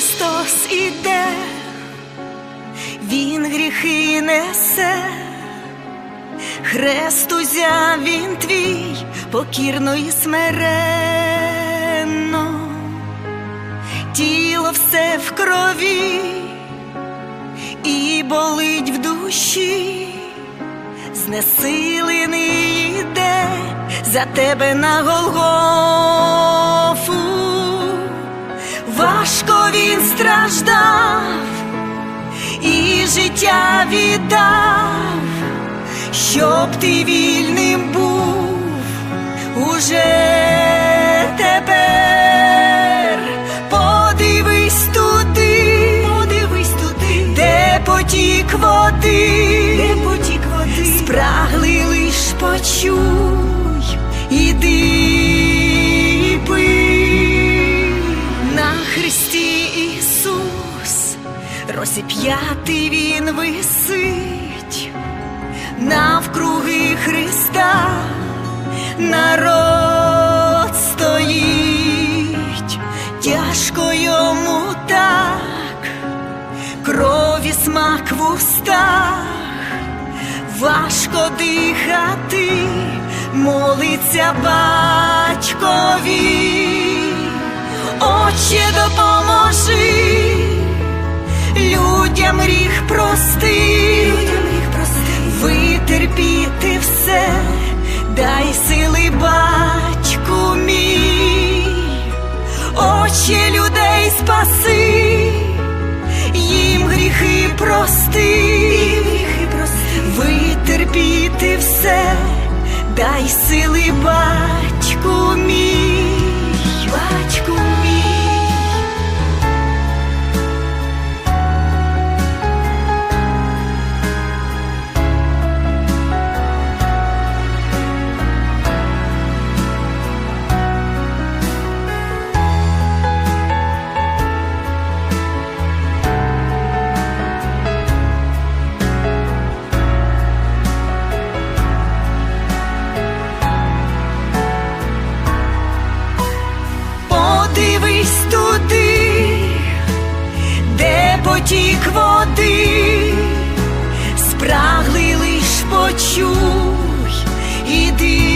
Христос іде, Він гріхи несе, хрест узяв він твій, покірно і смиренно, тіло все в крові і болить в душі, знесилений іде за тебе на Голгофу. Важко він страждав і життя віддав, щоб ти вільним був уже тепер. Подивись туди, подивись туди, де потік води, де потік води, спрагли лиш почуй, іди Христі Ісус, розіп'ятий Він висить, навкруги Христа. Народ стоїть, тяжко йому так, крові смак в устах, важко дихати, молиться батькові, Отче, людям гріх прости, витерпіти все, дай сили батьку мій, Отче людей спаси, їм гріхи прости, витерпіти все, дай сили батьку мій, батьку потік води, спрагли лиш почуй, іди